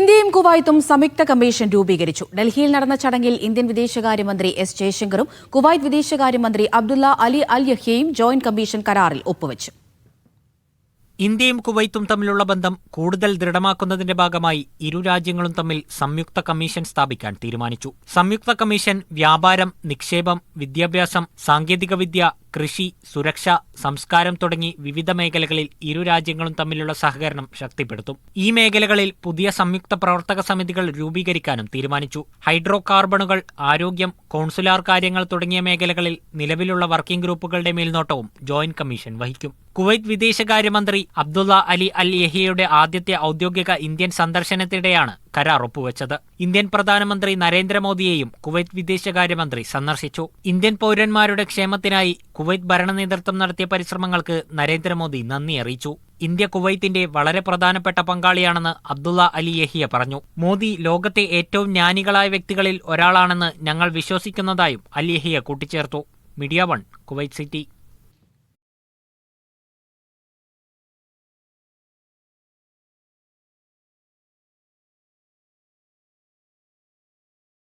ഇന്ത്യയും കുവൈത്തും സംയുക്ത കമ്മീഷൻ രൂപീകരിച്ചു. ഡൽഹിയിൽ നടന്ന ചടങ്ങിൽ ഇന്ത്യൻ വിദേശകാര്യമന്ത്രി എസ് ജയശങ്കറും കുവൈത്ത് വിദേശകാര്യമന്ത്രി അബ്ദുള്ള അലി അൽ യഹ്യയും ജോയിന്റ് കമ്മീഷൻ കരാറിൽ ഒപ്പുവച്ചു. ഇന്ത്യയും കുവൈത്തും തമ്മിലുള്ള ബന്ധം കൂടുതൽ ദൃഢമാക്കുന്നതിന്റെ ഭാഗമായി ഇരു രാജ്യങ്ങളും തമ്മിൽ സംയുക്ത കമ്മീഷൻ സ്ഥാപിക്കാൻ തീരുമാനിച്ചു. സംയുക്ത കമ്മീഷൻ വ്യാപാരം നിക്ഷേപം വിദ്യാഭ്യാസം സാങ്കേതികവിദ്യ കൃഷി സുരക്ഷ സംസ്കാരം തുടങ്ങി വിവിധ മേഖലകളിൽ ഇരു രാജ്യങ്ങളും തമ്മിലുള്ള സഹകരണം ശക്തിപ്പെടുത്തും. ഈ മേഖലകളിൽ പുതിയ സംയുക്ത പ്രവർത്തക സമിതികൾ രൂപീകരിക്കാനും തീരുമാനിച്ചു. ഹൈഡ്രോ കാർബണുകൾ ആരോഗ്യം കോൺസുലാർ കാര്യങ്ങൾ തുടങ്ങിയ മേഖലകളിൽ നിലവിലുള്ള വർക്കിംഗ് ഗ്രൂപ്പുകളുടെ മേൽനോട്ടവും ജോയിന്റ് കമ്മീഷൻ വഹിക്കും. കുവൈത്ത് വിദേശകാര്യമന്ത്രി അബ്ദുള്ള അലി അൽ യഹിയുടെ ആദ്യത്തെ ഔദ്യോഗിക ഇന്ത്യൻ സന്ദർശനത്തിനിടെയാണ് കരാർ ഒപ്പുവെച്ചത് ഇന്ത്യൻ പ്രധാനമന്ത്രി നരേന്ദ്രമോദിയെയും കുവൈത്ത് വിദേശകാര്യമന്ത്രി സന്ദർശിച്ചു. ഇന്ത്യൻ പൌരന്മാരുടെ ക്ഷേമത്തിനായി കുവൈത്ത് ഭരണ നേതൃത്വം നടത്തിയ പരിശ്രമങ്ങൾക്ക് നരേന്ദ്രമോദി നന്ദി അറിയിച്ചു. ഇന്ത്യ കുവൈത്തിന്റെ വളരെ പ്രധാനപ്പെട്ട പങ്കാളിയാണെന്ന് അബ്ദുള്ള അലി യഹിയ പറഞ്ഞു. മോദി ലോകത്തെ ഏറ്റവും ജ്ഞാനികളായ വ്യക്തികളിൽ ഒരാളാണെന്ന് ഞങ്ങൾ വിശ്വസിക്കുന്നതായും അൽ യഹിയ കൂട്ടിച്ചേർത്തു. Media one Kuwait city.